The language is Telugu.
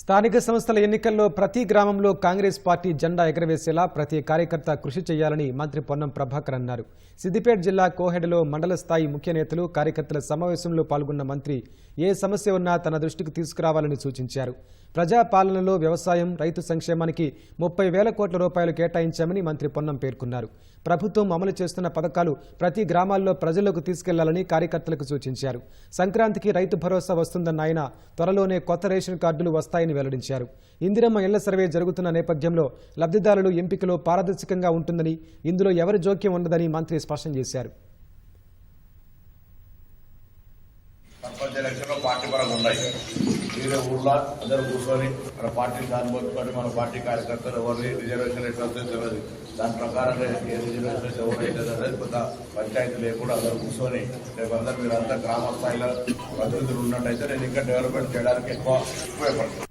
స్థానిక సంస్థల ఎన్నికల్లో ప్రతి గ్రామంలో కాంగ్రెస్ పార్టీ జెండా ఎగరవేసేలా ప్రతి కార్యకర్త కృషి చేయాలని మంత్రి పొన్నం ప్రభాకర్ అన్నారు. సిద్దిపేట జిల్లా కోహెడలో మండల స్థాయి ముఖ్య నేతలు కార్యకర్తల సమావేశంలో పాల్గొన్న మంత్రి ఏ సమస్య ఉన్నా తన దృష్టికి తీసుకురావాలని సూచించారు. ప్రజాపాలనలో వ్యవసాయం రైతు సంక్షేమానికి ముప్పై వేల కోట్ల రూపాయలు కేటాయించామని మంత్రి పొన్నం పేర్కొన్నారు. ప్రభుత్వం అమలు చేస్తున్న పథకాలు ప్రతి గ్రామాల్లో ప్రజలకు తీసుకెళ్ళాలని కార్యకర్తలకు సూచించారు. సంక్రాంతికి రైతు భరోసా వస్తుందన్న ఆయన త్వరలోనే కొత్త రేషన్ కార్డులు వస్తాయి వస్తాయని వెల్లడించారు. ఇందిరమ్మ ఇళ్ళ సర్వే జరుగుతున్న నేపథ్యంలో లబ్ధిదారులు ఎంపికలో పారదర్శకంగా ఉంటుందని ఇందులో ఎవరి జోక్యం ఉండదని మంత్రి స్పష్టం చేశారు. వేరే ఊళ్ళో అందరూ కూర్చొని మన పార్టీ దాన్ని పోతుకొని మన పార్టీ కార్యకర్తలు ఎవరిని రిజర్వేషన్ ఎట్లా తెలియదు దాని ప్రకారంగా ఏ రిజర్వేషన్ ఎవరైతే అనేది కొంత పంచాయతీ లేకుండా అందరూ కూర్చొని రేపు అందరూ మీరు అంతా గ్రామ స్థాయిలో ప్రతినిధులు ఉన్నట్టయితే నేను ఇంకా డెవలప్మెంట్ చేయడానికి ఎక్కువ ఉపయోగపడుతుంది.